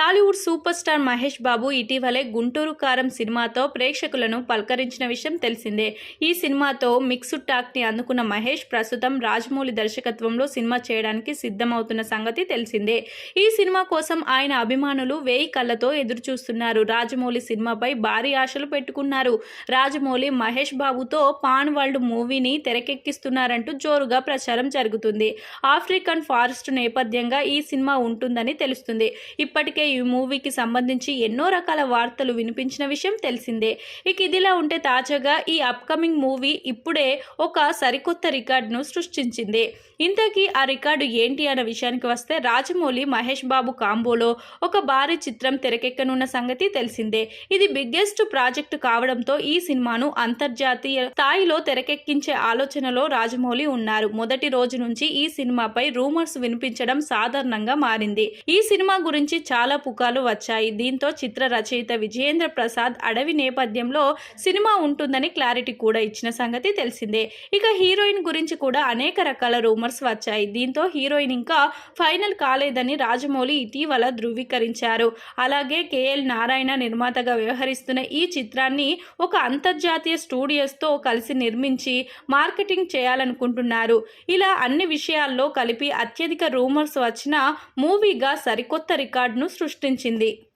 Tollywood super star Mahesh Babu ఇటీవలే గుంటూరు కారం సినిమాతో ప్రేక్షకులను పలకరించిన విషయం తెలిసిందే. ఈ సినిమాతో మిక్స్డ్ టాక్ని అందుకున్న మహేష్ ప్రస్తుతం రాజమౌళి దర్శకత్వంలో సినిమా చేయడానికి సిద్ధమవుతున్న సంగతి తెలిసిందే. ఈ సినిమా కోసం ఆయన అభిమానులు వేయి కళ్ళతో ఎదురుచూస్తున్నారు. రాజమౌళి సినిమాపై భారీ ఆశలు పెట్టుకున్నారు. రాజమౌళి మహేష్ బాబుతో పాన్ వరల్డ్ మూవీని తెరకెక్కిస్తున్నారంటూ జోరుగా ప్రచారం జరుగుతుంది. ఆఫ్రికన్ ఫారెస్ట్ నేపథ్యంగా ఈ సినిమా ఉంటుందని తెలుస్తుంది. ఇప్పటికే ఈ మూవీకి సంబంధించి ఎన్నో రకాల వార్తలు వినిపించిన విషయం తెలిసిందే. ఇక ఇదిలా ఉంటే తాజాగా ఈ అప్కమింగ్ మూవీ ఇప్పుడే ఒక సరికొత్త రికార్డును సృష్టించింది. ఇంతకీ ఆ రికార్డు ఏంటి అన్న విషయానికి వస్తే రాజమౌళి మహేష్ బాబు కాంబోలో ఒక భారీ చిత్రం తెరకెక్కనున్న సంగతి తెలిసిందే. ఇది బిగ్గెస్ట్ ప్రాజెక్టు కావడంతో ఈ సినిమాను అంతర్జాతీయ స్థాయిలో తెరకెక్కించే ఆలోచనలో రాజమౌళి ఉన్నారు. మొదటి రోజు నుంచి ఈ సినిమాపై రూమర్స్ వినిపించడం సాధారణంగా మారింది. ఈ సినిమా గురించి చాలా పుకాలు వచ్చాయి. దీంతో చిత్ర రచయిత విజయేంద్ర ప్రసాద్ అడవి నేపథ్యంలో సినిమా ఉంటుందని క్లారిటీ కూడా ఇచ్చిన సంగతి తెలిసిందే. ఇక హీరోయిన్ గురించి కూడా అనేక రకాల రూమర్స్ వచ్చాయి. దీంతో హీరోయిన్ ఇంకా ఫైనల్ కాలేదని రాజమౌళి ఇటీవల ధృవీకరించారు. అలాగే కేఎల్ నారాయణ నిర్మాతగా వ్యవహరిస్తున్న ఈ చిత్రాన్ని ఒక అంతర్జాతీయ స్టూడియోస్తో కలిసి నిర్మించి మార్కెటింగ్ చేయాలనుకుంటున్నారు. ఇలా అన్ని విషయాల్లో కలిపి అత్యధిక రూమర్స్ వచ్చిన మూవీగా సరికొత్త రికార్డును సృష్టించింది.